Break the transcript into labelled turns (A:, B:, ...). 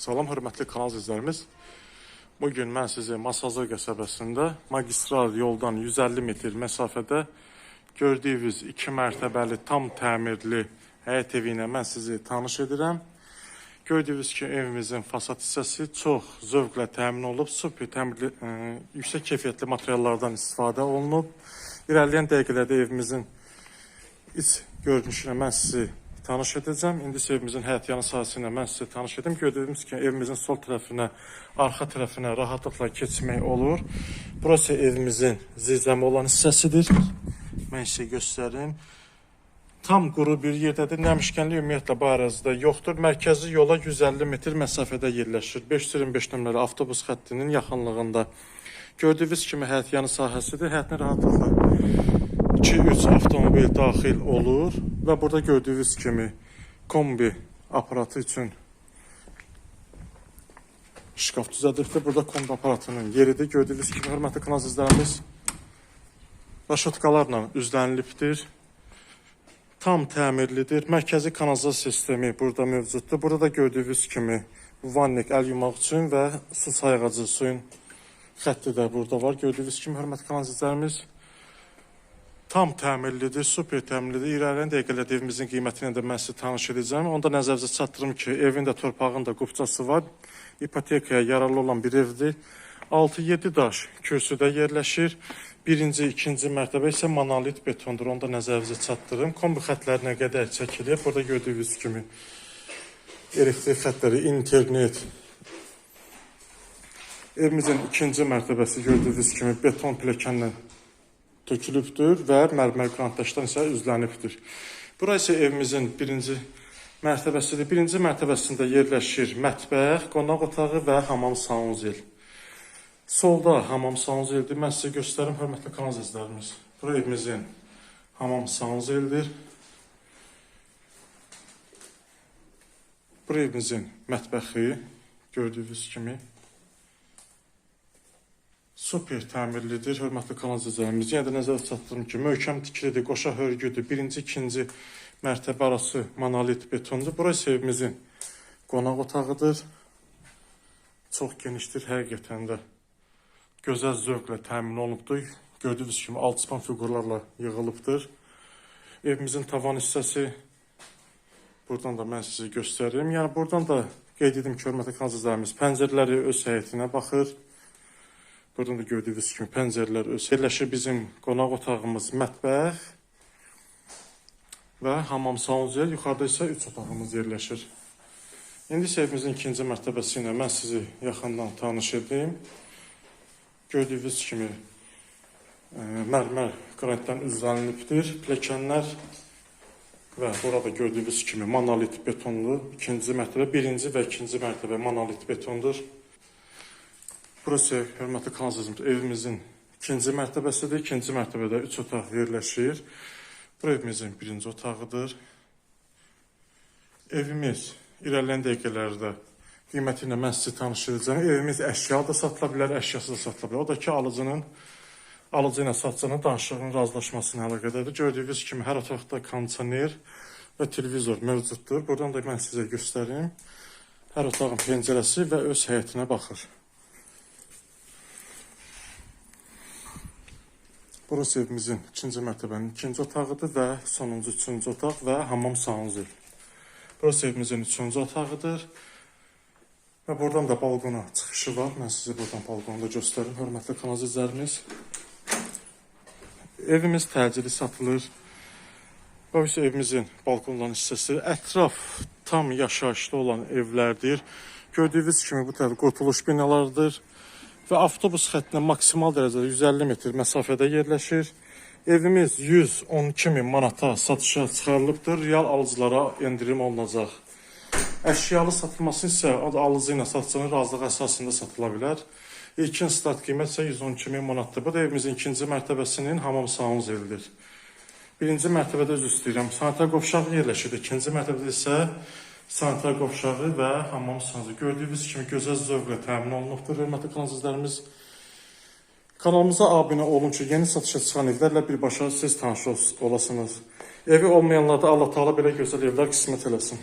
A: Salam hörmətli kanal izləyicilərimiz. Bu gün mən sizi Masazır qəsəbəsində magistral yoldan 150 metr məsafədə gördüyünüz 2 mərtəbəli tam təmirli həyət evi ilə mən sizi tanış edirəm. Gördüyünüz ki, evimizin fasad hissəsi çox zövqlə təmin olunub, super təmirli, ə, yüksək keyfiyyətli materiallardan istifadə olunub. İrəliyən dəqiqələrdə evimizin iç görünüşünə mən sizi tanış edəcəm. İndi evimizin həyətyanı sahəsi ilə mən sizi tanış edim. Gördüyünüz kimi evimizin sol tərəfinə, arxa tərəfinə rahatlıqla keçmək olur. Burası evimizin zirzəmi olan hissəsidir. Mən sizə göstərim. Tam quru bir yerdədir. Nəmişkənlik ümumiyyətlə bu ərazidə yoxdur. Mərkəzi yola 150 metr məsafədə yerləşir. 525 nömrəli avtobus xəttinin yaxınlığında. Gördüyünüz kimi həyətyanı sahəsidir. Həyətinə rahatlıqla 2-3 avtomobil daxil olur və burada gördüyünüz kimi kombi aparatı üçün şkaf düzədilibdir. Burada kombi aparatının yeridir. Gördüyünüz kimi hörmətli kanal izləyicilərimiz raşotkalarla üzlənilibdir. Tam təmirlidir. Mərkəzi kanalizasiya sistemi burada mövcuddur. Burada da gördüyünüz kimi vannik əl yumaq üçün və su sayğacı suyun xətti də burada var. Gördüyünüz kimi hörmətli kanal izləyicilərimiz tam təmirlidir, super təmirlidir. İrəliyən dəqiqələrdə evimizin qiyməti ilə də mən sizi tanış edəcəm. Onda nəzərinizə çatdırım ki, evin də torpağın da qupçası var. İpotekaya yararlı olan bir evdir. 6-7 daş kürsüdə yerləşir. Birinci, ikinci mərtəbə isə monolit betondur. Onu da nəzərinizə çatdırım. Kombi xətlərinə qədər çəkilir. Burada gördüyünüz kimi elektrik xətləri, internet. Evimizin ikinci mərtəbəsi gördüyünüz kimi beton pilləkənlə tökülübdür və mərmər qrantdaşdan isə üzlənibdir. Bura isə evimizin birinci mərtəbəsidir. Birinci mərtəbəsində yerləşir mətbəx, qonaq otağı və hamam sanuzel. Solda hamam sanuzeldir. Mən sizə göstərim, hörmətli kanal izləyicilərimiz. Bura evimizin hamam sanuzeldir. Bura evimizin mətbəxi, gördüyünüz kimi. Super təmirlidir, hörmətli kanal izləyicilərimiz. Yenə də nəzərə çatdırım ki, möhkəm tikilidir, qoşa hörgüdür. Birinci, ikinci mərtəbə arası monolit betondur. Burası evimizin qonaq otağıdır. Çox genişdir həqiqətən də. Gözəl zövqlə təmin olunubdur. Gördüyünüz kimi alçıpan fiqurlarla yığılıbdır. Evimizin tavan hissəsi buradan da mən sizə göstərim. Yəni buradan da qeyd edim ki, hörmətli kanal izləyicilərimiz, pəncərələri öz həyətinə baxır. Buradan da gördüyünüz kimi pəncərələr öz bizim qonaq otağımız, mətbəx və hamam sanuzel. Yuxarıda isə 3 otağımız yerləşir. İndi isə evimizin ikinci mərtəbəsi ilə mən sizi yaxından tanış edeyim. Gördüyünüz kimi e, mərmər qranitdən üzlənilibdir. Pilləkənlər və burada gördüyünüz kimi monolit betonlu ikinci mərtəbə, birinci və ikinci mərtəbə monolit betondur. Burası hörmətli kanal izləyicimiz, evimizin ikinci mərtəbəsidir. İkinci mərtəbədə 3 otaq yerləşir. Bu evimizin birinci otağıdır. Evimiz irəliləyən dəqiqələrdə qiyməti ilə mən sizi tanış edəcəm. Evimiz əşya da satıla bilər, əşyasız da satıla bilər. O da ki, alıcının alıcı ilə satıcının danışığının razılaşmasına əlaqədardır. Gördüyünüz kimi hər otaqda kondisioner və televizor mövcuddur. Buradan da mən sizə göstərim. Hər otağın pəncərəsi və öz həyətinə baxır. Burası evimizin ikinci mərtəbənin ikinci otağıdır və sonuncu üçüncü otaq və hamam sanuzel. Burası evimizin üçüncü otağıdır. Və buradan da balkona çıxışı var. Mən sizə buradan balkonu da göstərim, hörmətli kanal izləyicilərimiz. Evimiz təcili satılır. Bu isə evimizin balkonların hissəsi. Ətraf tam yaşayışlı olan evlərdir. Gördüyünüz kimi bu tərəf qurtuluş binalarıdır və avtobus xəttinə maksimal dərəcədə 150 metr məsafədə yerləşir. Evimiz 112 min manata satışa çıxarılıbdır. Real alıcılara endirim olunacaq. Əşyalı satılması isə alıcı ilə satıcının razılığı əsasında satıla bilər. İlkin start qiymət isə 112 min manatdır. Bu da evimizin ikinci mərtəbəsinin hamam sanuzeldir. Birinci mərtəbədə üzr istəyirəm. Sanitar qovşağı yerləşir. İkinci mərtəbədə isə sanitar qovşağı və hamam sanuzu. Gördüyünüz kimi gözəl zövqlə təmin olunubdur. Hörmətli izləyicilərimiz, kanalımıza abunə olun ki, yeni satışa çıxan evlərlə birbaşa siz tanış olasınız. Evi olmayanlarda Allah Taala belə gözəl evlər qismət eləsin.